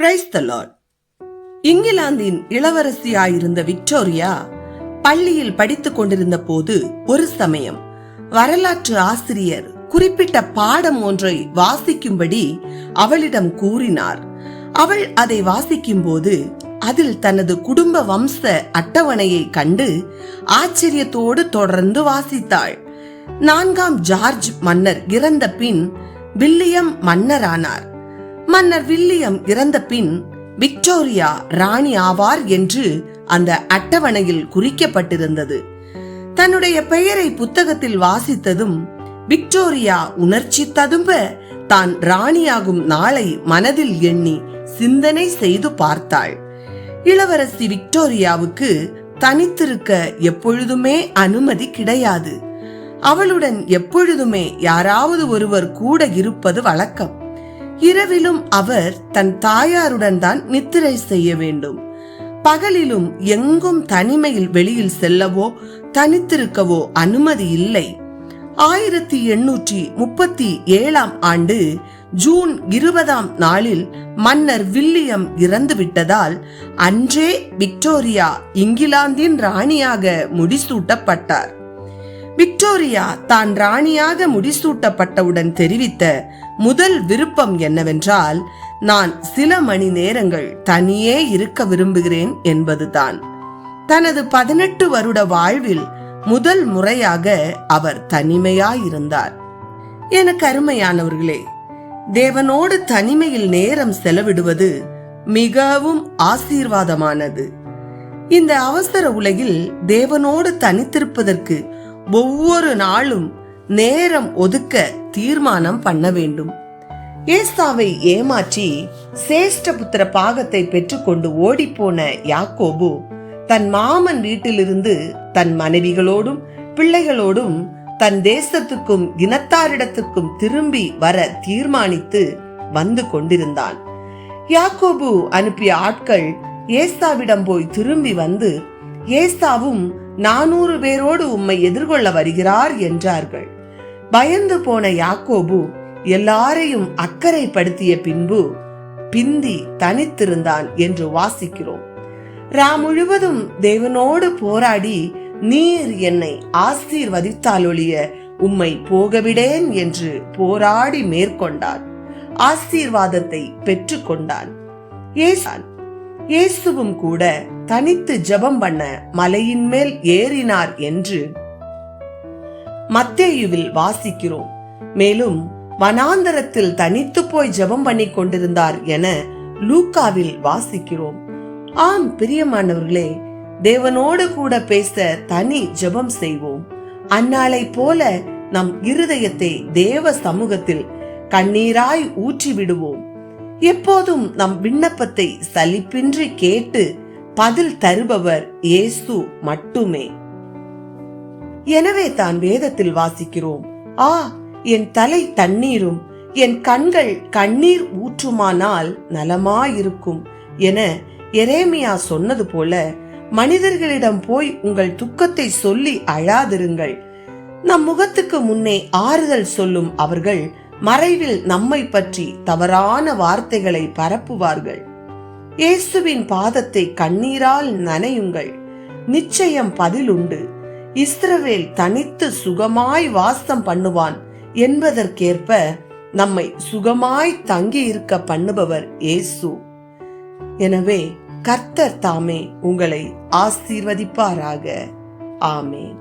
Praise the Lord இங்கிலாந்தின் இளவரசியாயிருந்த Victoria பள்ளியில் படித்துக் கொண்டிருந்த போது ஒரு சமயம் வரலாற்று ஆசிரியர் குறிப்பிட்ட பாடம் ஒன்றை வாசிக்கும்படி அவளிடம் கூறினார். அவள் அதை வாசிக்கும்போது அதில் தனது குடும்ப வம்ச அட்டவணையை கண்டு ஆச்சரியத்தோடு தொடர்ந்து வாசித்தாள். நான்காம் ஜார்ஜ் மன்னர் இறந்த பின் வில்லியம் மன்னரானார். மன்னர் வில்லியம் இறந்த பின் விக்டோரியா ராணி ஆவார் என்று அந்த அட்டவணையில் குறிக்கப்பட்டிருந்தது. தன்னுடைய பெயரை புத்தகத்தில் வாசித்ததும் விக்டோரியா உணர்ச்சி ததும்ப தான் ராணியாகும் நாளை மனதில் எண்ணி சிந்தனை செய்து பார்த்தாள். இளவரசி விக்டோரியாவுக்கு தனித்திருக்க எப்பொழுதுமே அனுமதி கிடையாது. அவளுடன் எப்பொழுதுமே யாராவது ஒருவர் கூட இருப்பது வழக்கம். இரவிலும் அவர் தன் தாயாருடன் தான் நித்திரை செய்ய வேண்டும். பகலிலும் எங்கும் தனிமையில் வெளியில் செல்லவோ தனித்திருக்கவோ அனுமதி இல்லை. ஆயிரத்தி எண்ணூற்றி முப்பத்தி ஏழாம் ஆண்டு ஜூன் இருபதாம் நாளில் மன்னர் வில்லியம் இறந்து விட்டதால் அன்றே விக்டோரியா இங்கிலாந்தின் ராணியாக முடிசூட்டப்பட்டார். விக்டோரியா தான் ராணியாக முடிசூட்டப்பட்டவுடன் தெரிவித்த முதல் விருப்பம் என்னவென்றால் நான் சில மணி நேரங்கள் தனியே இருக்க விரும்புகிறேன் என்பதுதான். தனது பதினெட்டு வருட வாழ்வில் முதல் முறையாக அவர் தனிமையாயிருந்தார். எனக்கு அருமையானவர்களே தேவனோடு தனிமையில் நேரம் செலவிடுவது மிகவும் ஆசீர்வாதமானது. இந்த அவசர உலகில் தேவனோடு தனித்திருப்பதற்கு ஒவ்வொரு நாளும் நேரம் ஒதுக்க தீர்மானம் பண்ண வேண்டும். ஏஸ்தாவை ஏமாற்றி சேஷ்டபுத்திர பாகத்தை பெற்றுக்கொண்டு ஓடிப்போன யாக்கோபு தன் மாமன் வீட்டிலிருந்து தன் மனைவிகளோடும் பிள்ளைகளோடும் தன் தேசத்துக்கும் இனத்தாரிடத்துக்கும் திரும்பி வர தீர்மானித்து வந்து கொண்டிருந்தான். யாக்கோபு அனுப்பிய ஆட்கள் ஏஸ்தாவிடம் போய் திரும்பி வந்து ஏஸ்தாவும் நானூறு பேரோடு உம்மை எதிர்கொள்ள வருகிறார் என்றார்கள். பயந்து போன யாக்கோபு எல்லாரையும் அக்கறைப்படுத்திய பின்பு பிந்தி தனித்திருந்தான் என்று வாசிக்கிறோம். ரா முழுவதும் தேவனோடு போராடி நீர் என்னை ஆசீர்வதித்தாலொழிய உம்மை போகவிடேன் என்று போராடி மேற்கொண்டான். ஆசீர்வாதத்தை பெற்றுக்கொண்டான். ஏசான் இயேசுவும் கூட தனித்து ஜெபம் பண்ண மலையின் மேல் ஏறினார் என்று மத்தேயுவில் வாசிக்கிறோம். மேலும் வனாந்தரத்தில் தனித்து போய் ஜெபம் பண்ணி கொண்டிருந்தார் என லூக்காவில் வாசிக்கிறோம். ஆம் பிரியமானவர்களே தேவனோடு கூட பேச தனி ஜெபம் செய்வோம். அந்நாளை போல நம் இருதயத்தை தேவ சமூகத்தில் கண்ணீராய் ஊற்றி விடுவோம் எப்போதும் நம் விண்ணப்பத்தை சலிப்பின்றி கேட்டு பதில் தருபவர் இயேசு மட்டுமே. எனவே தான் வேதத்தில் வாசிக்கிறோம் ஆ என் தலை தண்ணீரும் என் கண்கள் கண்ணீர் ஊற்றுமானால் நலமாயிருக்கும் என எரேமியா சொன்னது போல மனிதர்களிடம் போய் உங்கள் துக்கத்தை சொல்லி அழாதிருங்கள். நம் முகத்துக்கு முன்னே ஆறுதல் சொல்லும் அவர்கள் மறைவில் நம்மை பற்றி தவறான வார்த்தைகளை பரப்புவார்கள். இயேசுவின் பாதத்தை கண்ணீரால் நனையுங்கள். நிச்சயம் பதிலுண்டு. இஸ்ரவேல் தனித்து சுகமாய் வாசம் பண்ணுவான் என்பதற்கேற்ப நம்மை சுகமாய் தங்கி இருக்க பண்ணுபவர் இயேசு. எனவே கர்த்தர் தாமே உங்களை ஆசீர்வதிப்பாராக. ஆமேன்.